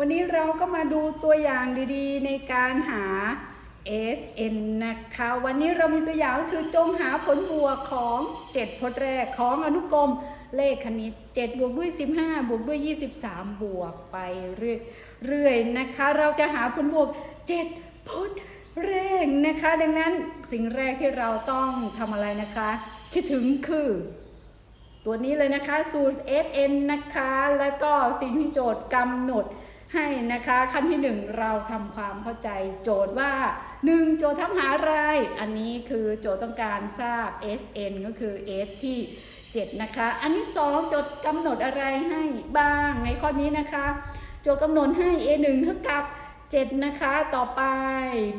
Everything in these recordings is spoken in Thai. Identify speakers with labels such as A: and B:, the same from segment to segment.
A: วันนี้เราก็มาดูตัวอย่างดีๆ ในการหา SN นะคะ วันนี้เรามีตัวอย่างก็คือจงหาผลบวกของ 7 พจน์แรกของอนุกรมเลขคณิต 7 บวกด้วย 15 บวกด้วย 23 บวกไปเรื่อยๆนะคะ เราจะหาผลบวก 7 พจน์แรกนะคะ ดังนั้นสิ่งแรกที่เราต้องทำอะไรนะคะ คิดถึงคือ ตัวนี้เลยนะคะสูตร SN นะคะ แล้วก็สิ่งที่โจทย์กำหนด ให้นะคะขั้นที่ 1 เราทำความเข้าใจโจทย์ว่า 1 โจทย์ทำหาอะไรอันนี้คือโจทย์ต้องการทราบ SN ก็คือ S ที่ 7 นะคะ อันที่2โจทย์กำหนดอะไรให้บ้างในข้อนี้นะคะ โจทย์กำหนดให้ A1 เท่ากับ 7 นะคะต่อไป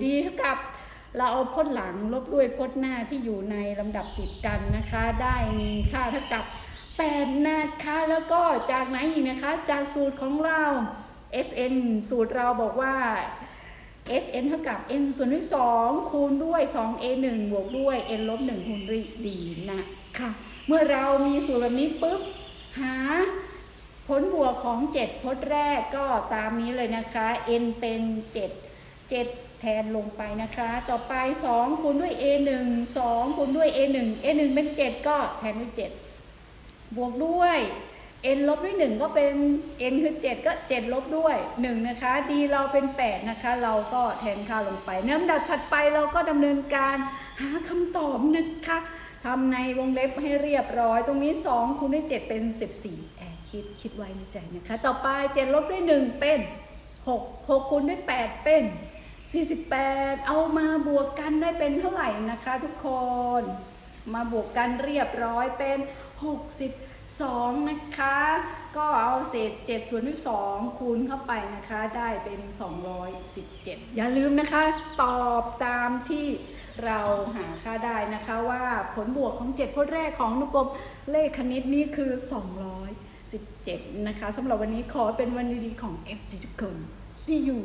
A: D เท่ากับเราเอาพจน์หลังลบด้วยพจน์หน้าที่อยู่ในลำดับติดกันนะคะ ได้มีค่าเท่ากับ 8 นะคะ แล้วก็จากไหนอีกนะคะ จากสูตรของเรา SN สูตรเราบอกว่า SN เท่ากับ n ส่วนด้วย2คูณด้วย 2a 1 บวกด้วย n ลบ1คูณด้วย d นะคะเมื่อเรามีสูตรแบบนี้ปุ๊บ หาผลบวกของ 7 พจน์แรกก็ตามนี้เลยนะคะ n เป็น 7 7 แทนลงไปนะคะ ต่อไป 2 คูณด้วย a 1 2คูณด้วย a 1 a 1 เป็น 7 ก็แทนด้วย 7 บวกด้วย n ลบด้วย 1 ก็เป็น n คือ 7 ก็ 7 ลบด้วย 1 นะคะ d เราเป็น 8 นะคะ เราก็แทนค่าลงไปในลำดับถัดไปเราก็ดำเนินการหาคำตอบนะคะทำในวงเล็บให้เรียบร้อย ตรงนี้ 2คูณด้วย 7 เป็น 14แอบคิดคิดไว้ในใจนะคะ ต่อไป 7 ลบด้วย 1 เป็น 6 6คูณด้วย 8 เป็น 48 เอามาบวกกันได้เป็นเท่าไหร่นะคะ ทุกคน มาบวกกันเรียบร้อยเป็น 2 นะคะ ก็เอาเศษ7ส่วนด้วย2คูณเข้าไปนะคะ ได้เป็น 217 อย่าลืมนะคะ ตอบตามที่เราหาค่าได้นะคะว่าผลบวกของ 7พจน์แรกของอนุกรมเลขคณิตนี้คือ 217 นะคะสำหรับวันนี้ขอเป็นวันดีๆของ FC ทุกคน See you